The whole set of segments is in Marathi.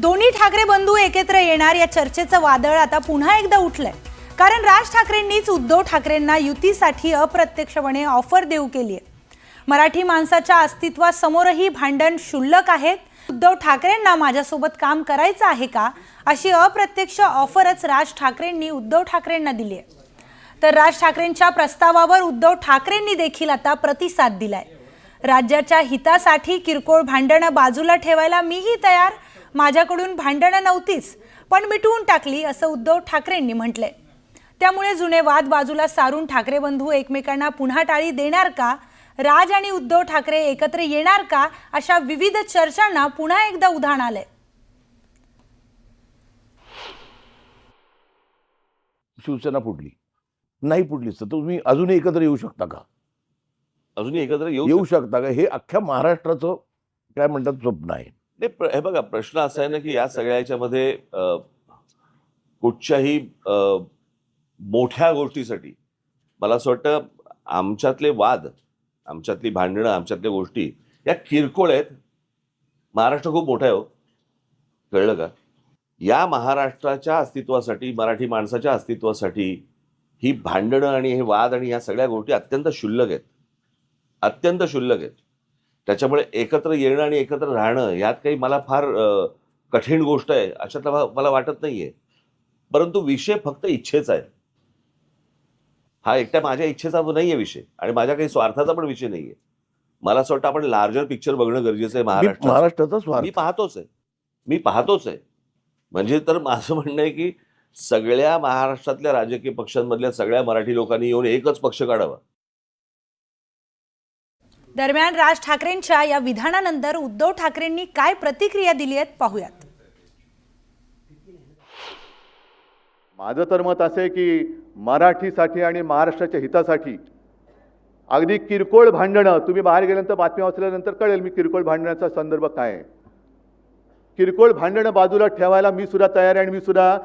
दोन्ही ठाकरे बंधू एकत्र येणार या चर्चेचं वादळ आता पुन्हा एकदा उठलंय. कारण राज ठाकरेंनीच उद्धव ठाकरेंना युतीसाठी अप्रत्यक्षपणे ऑफर देऊ केली आहे. मराठी माणसाच्या अस्तित्वासमोरही भांडण क्षुल्लक आहेत उद्धव ठाकरेंना माझ्यासोबत काम करायचं आहे का? अशी अप्रत्यक्ष ऑफरच राज ठाकरेंनी उद्धव ठाकरेंना दिली आहे. तर राज ठाकरेंच्या प्रस्तावावर उद्धव ठाकरेंनी देखील आता प्रतिसाद दिलाय. राज्याच्या हितासाठी किरकोळ भांडणं बाजूला ठेवायला मीही तयार. माझ्याकडून भांडणं नव्हतीच पण मिटवून टाकली असं उद्धव ठाकरेंनी म्हटलंय. त्यामुळे जुने वाद बाजूला सारून ठाकरे बंधू एकमेकांना पुन्हा टाळी देणार का? राज आणि उद्धव ठाकरे एकत्र येणार का? अशा विविध चर्चांना पुन्हा एकदा उधाण आलंय. शिवसेना फुटली. नाही फुटलीच तर तुम्ही अजूनही एकत्र येऊ शकता का? अजूनही एकत्र येऊ येऊ शकता. का? हे अख्ख्या महाराष्ट्राचं काय म्हणतात स्वप्न आहे. नाही प्र- हे बघा प्रश्न असा आहे ना की या सगळ्या याच्यामध्ये कुठच्याही मोठ्या गोष्टीसाठी मला असं वाटतं आमच्यातले वाद आमच्यातली भांडणं आमच्यातल्या गोष्टी या किरकोळ आहेत. महाराष्ट्र खूप मोठा आहे हो. कळलं का? या महाराष्ट्राच्या अस्तित्वासाठी मराठी माणसाच्या अस्तित्वासाठी ही भांडणं आणि हे वाद आणि या सगळ्या गोष्टी अत्यंत क्षुल्लक आहेत. अत्यंत क्षुल्लक आहेत. त्याच्यामुळे एकत्र येणं आणि एकत्र राहणं यात काही मला फार कठीण गोष्ट आहे अशातला भा- मला वाटत नाहीये. परंतु विषय फक्त इच्छेचा आहे हा एकट्या माझ्या इच्छेचा नाहीये विषय आणि माझ्या काही स्वार्थाचा पण विषय नाहीये. मला असं वाटतं आपण लार्जर पिक्चर बघणं गरजेचं आहे मी महाराष्ट्रात महाराष्ट्राचा स्वार्थ. मी पाहतोच आहे. मी पाहतोच आहे. म्हणजे तर माझं म्हणणं आहे की सगळ्या महाराष्ट्रातल्या राजकीय पक्षांमधल्या सगळ्या मराठी लोकांनी येऊन एकच पक्ष काढावा. दरम्यान राज ठाकरेंच्या या विधानानंतर उद्धव ठाकरेंनी काय प्रतिक्रिया दिली आहेत पाहूयात. माझं तर मत असं आहे की मराठीसाठी आणि महाराष्ट्राच्या हितासाठी अगदी किरकोळ भांडणं तुम्ही बाहेर गेल्यानंतर बातम्या वाचल्यानंतर कळेल मी किरकोळ भांडणाचा संदर्भ काय आहे. किरकोळ भांडणं बाजूला ठेवायला मी सुद्धा तयार आहे आणि मी सुद्धा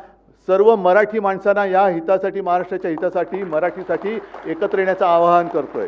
सर्व मराठी माणसांना या हितासाठी महाराष्ट्राच्या हितासाठी मराठीसाठी एकत्र येण्याचं आवाहन करतोय.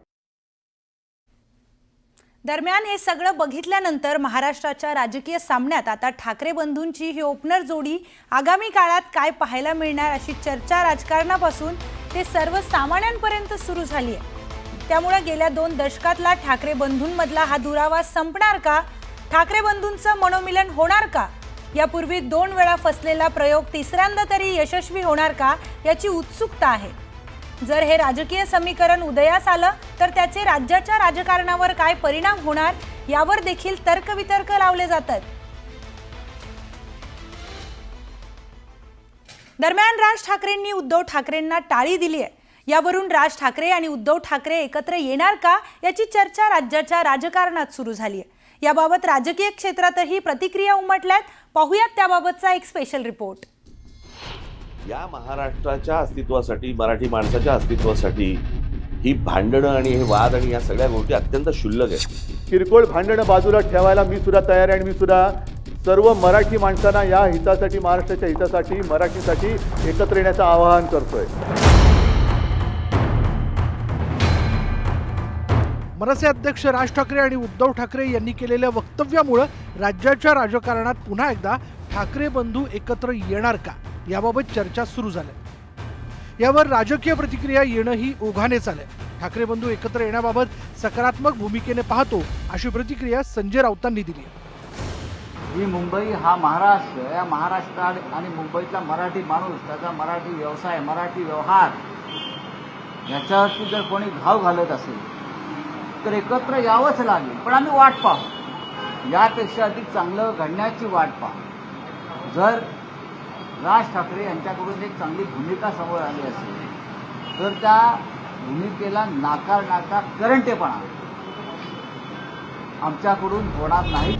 दरम्यान हे सगळं बघितल्यानंतर महाराष्ट्राच्या राजकीय सामन्यात आता ठाकरे बंधूंची ही ओपनर जोडी आगामी काळात काय पाहायला मिळणार अशी चर्चा राजकारणापासून ते सर्वसामान्यांपर्यंत सुरू झाली आहे. त्यामुळे गेल्या दोन दशकातला ठाकरे बंधूंमधला हा दुरावा संपणार का? ठाकरे बंधूंचं मनोमिलन होणार का? यापूर्वी दोन वेळा फसलेला प्रयोग तिसऱ्यांदा तरी यशस्वी होणार का? याची उत्सुकता आहे. जर हे राजकीय समीकरण उदयास आलं तर त्याचे राज्याच्या राजकारणावर काय परिणाम होणार यावर देखील तर्कवितर्क लावले जातात. दरम्यान राज ठाकरेंनी उद्धव ठाकरेंना टाळी दिली आहे. यावरून राज ठाकरे आणि उद्धव ठाकरे एकत्र येणार का याची चर्चा राज्याच्या राजकारणात सुरू झाली आहे. याबाबत राजकीय क्षेत्रातही प्रतिक्रिया उमटल्यात. पाहूयात त्याबाबतचा एक स्पेशल रिपोर्ट या महाराष्ट्राच्या अस्तित्वासाठी मराठी माणसाच्या अस्तित्वासाठी ही भांडणं आणि हे वाद आणि या सगळ्या गोष्टी अत्यंत क्षुल्लक आहेत. किरकोळ भांडणं बाजूला ठेवायला मी सुद्धा तयार आहे आणि मी सुद्धा सर्व मराठी माणसांना या हितासाठी महाराष्ट्राच्या हितासाठी मराठीसाठी एकत्र येण्याचं आवाहन करतोय. मनसे अध्यक्ष राज ठाकरे आणि उद्धव ठाकरे यांनी केलेल्या वक्तव्यामुळं राज्याच्या राजकारणात पुन्हा एकदा ठाकरे बंधू एकत्र येणार का? याबाबत चर्चा सुरू झाल्या. यावर राजकीय प्रतिक्रिया येणंही ओघानेच आलंय ठाकरे बंधू एकत्र येण्याबाबत सकारात्मक भूमिकेने पाहतो अशी प्रतिक्रिया संजय राऊतांनी दिली ही मुंबई हा महाराष्ट्र या महाराष्ट्रात आणि मुंबईतला मराठी माणूस त्याचा मराठी व्यवसाय मराठी व्यवहार याच्यावरती जर कोणी घाव घालत असेल तर एकत्र यावंच लागेल. पण आम्ही वाट पाहू. यापेक्षा अधिक चांगलं घडण्याची वाट पाहू. जर राज ठाकरे यांच्याकडून एक चांगली भूमिका समोर आली असेल तर त्या भूमिकेला नाकार नाकार करंटेपणा आमच्याकडून होणार नाही.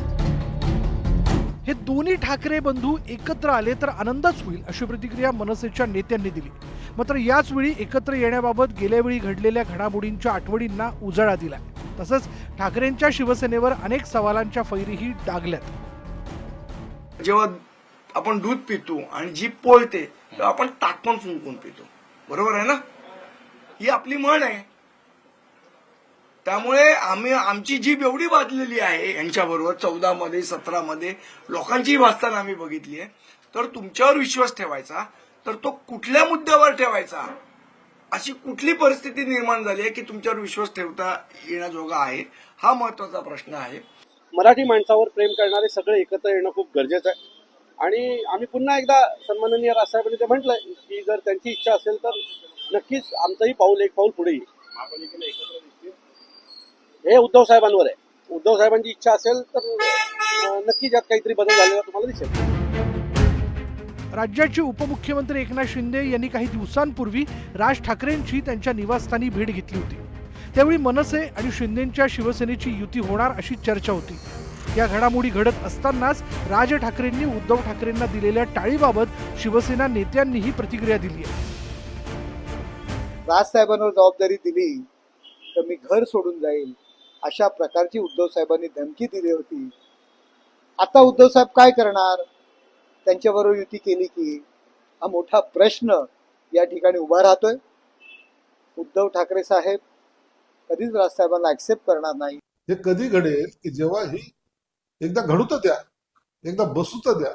हे दोन्ही ठाकरे बंधू एकत्र आले तर आनंदच होईल अशी प्रतिक्रिया मनसेच्या नेत्यांनी दिली. मात्र याच वेळी एकत्र येण्याबाबत गेल्या वेळी घडलेल्या घडामोडींच्या आठवणींना उजाळा दिलाय. तसंच ठाकरेंच्या शिवसेनेवर अनेक सवालांच्या फैरीही डागल्यात. जेव्हा आपण दूध पितो आणि जीभ पोळते तर आपण ताकपण फुंकून पितो. बरोबर आहे ना? ही आपली म्हण आहे. त्यामुळे आम्ही आमची जीभ एवढी वाजलेली आहे यांच्याबरोबर चौदा मध्ये सतरा मध्ये लोकांचीही वाचताना आम्ही बघितली आहे. तर तुमच्यावर विश्वास ठेवायचा तर तो कुठल्या मुद्द्यावर ठेवायचा अशी कुठली परिस्थिती निर्माण झाली आहे की तुमच्यावर विश्वास ठेवता येण्याजोगा आहे? हा महत्त्वाचा प्रश्न आहे. मराठी माणसावर प्रेम करणारे सगळे एकत्र येणं खूप गरजेचं आहे. आणि आम्ही पुन्हा एकदा सन्माननीय राजसाहेबांनी ते म्हटलं की जर त्यांची इच्छा असेल तर नक्कीच आमचंही पाऊल एक पाऊल पुढे येईल. हे उद्धव साहेबांवर आहे. उद्धव साहेबांची इच्छा असेल तर नक्कीच यात काहीतरी बदल झालेला तुम्हाला दिसेल. राज्याचे उपमुख्यमंत्री एकनाथ शिंदे यांनी काही दिवसांपूर्वी राज ठाकरेंची त्यांच्या निवासस्थानी भेट घेतली होती. त्यावेळी मनसे आणि शिंदेच्या शिवसेनेची युती होणार अशी चर्चा होती. या घडामोडी घडत असतानाच राज ठाकरेंनी उद्धव ठाकरेंना दिलेल्या टाळीबाबत शिवसेना नेत्यांनीही प्रतिक्रिया दिली आहे. राजसाहेबांवर जबाबदारी दिली तर मी घर सोडून जाईल अशा प्रकारची उद्धव साहेबांनी धमकी दिली होती. आता उद्धव साहेब काय करणार? त्यांच्याबरोबर युती केली की हा मोठा प्रश्न या ठिकाणी उभा राहतोय. उद्धव ठाकरे साहेब कधीच राजसाहेबांना ऍक्सेप्ट करणार नाही. हे कधी घडेल की जेव्हा ही एकदा घडू तर द्या एकदा बसू तर द्या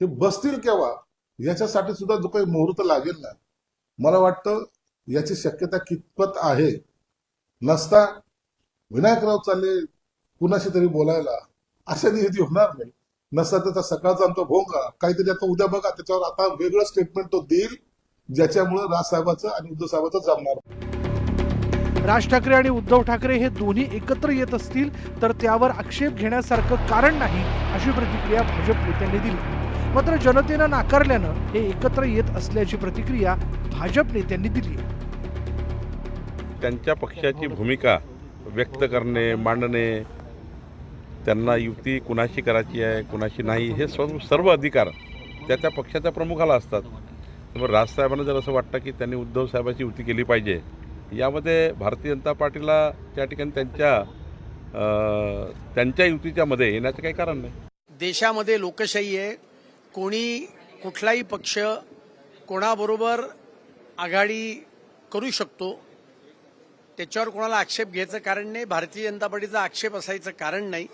हे बसतील केव्हा? याच्यासाठी सुद्धा जो काही मुहूर्त लागेल ना मला वाटतं याची शक्यता कितपत आहे? नसता विनायकराव चालले कुणाशी तरी बोलायला अशा निधी होणार नाही. नसता त्याचा सकाळचा आमचा भोंगा काहीतरी आता उद्या बघा त्याच्यावर आता वेगळं स्टेटमेंट तो देईल ज्याच्यामुळे राजसाहेबाचं आणि उद्धव साहेबाचं जमणार. राज ठाकरे आणि उद्धव ठाकरे हे दोन्ही एकत्र येत असतील तर त्यावर आक्षेप घेण्यासारखं कारण नाही अशी प्रतिक्रिया भाजप नेत्यांनी दिली. मात्र जनतेनं नाकारल्यानं हे एकत्र येत असल्याची प्रतिक्रिया भाजप नेत्यांनी दिली त्यांच्या पक्षाची भूमिका व्यक्त करणे मांडणे त्यांना युती कुणाशी करायची आहे कुणाशी नाही हे सर्व सर्व अधिकार त्या त्या पक्षाच्या प्रमुखाला असतात. त्यामुळे राजसाहेबांना जर असं वाटतं की त्यांनी उद्धव साहेबाची युती केली पाहिजे यामध्ये भारतीय जनता पार्टीला त्या ठिकाणी त्यांच्या त्यांच्या युतीच्या मध्ये येण्याचं काही कारण नाही. देशामध्ये लोकशाही आहे. कोणी कुठलाही पक्ष कोणाबरोबर आघाडी करू शकतो त्याच्यावर कोणाला आक्षेप घ्यायचं कारण नाही. भारतीय जनता पार्टीचा आक्षेप असायचं कारण नाही.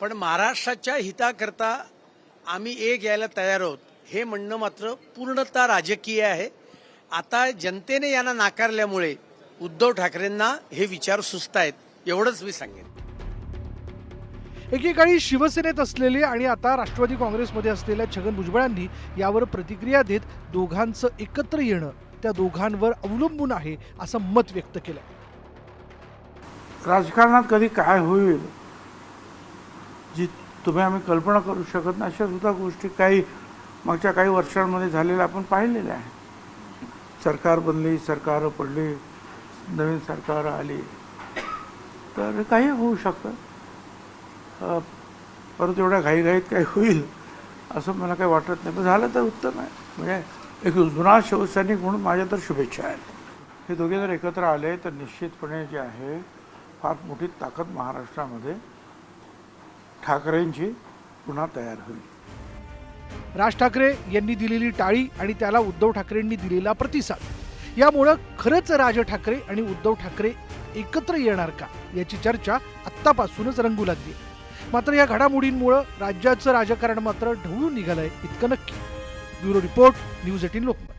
पण महाराष्ट्राच्या हिताकरता आम्ही एक यायला तयार आहोत हे म्हणणं मात्र पूर्णतः राजकीय आहे. आता जनतेने यांना नाकारल्यामुळे उद्धव ठाकरेंना हे विचार सुचतायत एवढंच मी सांगेन. एकेकाळी शिवसेनेत असलेले आणि आता राष्ट्रवादी काँग्रेसमध्ये असलेल्या छगन भुजबळांनी यावर प्रतिक्रिया देत दोघांचं एकत्र येणं त्या दोघांवर अवलंबून आहे असं मत व्यक्त केलं राजकारणात कधी काय होईल जी तुम्ही आम्ही कल्पना करू शकत नाही अशा सुद्धा गोष्टी काही मागच्या काही वर्षांमध्ये झालेल्या आपण पाहिलेल्या आहे सरकार बनली सरकार पडली नवीन सरकार आली तर काही होऊ शकतं. परंतु एवढ्या घाईघाईत काही होईल असं मला काही वाटत नाही. पण झालं तर उत्तम आहे. म्हणजे एक जुना शिवसैनिक म्हणून माझ्या तर शुभेच्छा आहेत. हे दोघे जर एकत्र आले तर निश्चितपणे जे आहे फार मोठी ताकद महाराष्ट्रामध्ये ठाकरेंची पुन्हा तयार होईल. राज ठाकरे यांनी दिलेली टाळी आणि त्याला उद्धव ठाकरेंनी दिलेला प्रतिसाद. यामुळं खरंच राज ठाकरे आणि उद्धव ठाकरे एकत्र येणार का? याची चर्चा आत्तापासूनच रंगू लागली. मात्र या घडामोडींमुळं राज्याचं राजकारण मात्र ढवळून निघालंय इतकं नक्की. Bureau report news eighteen Lokmat.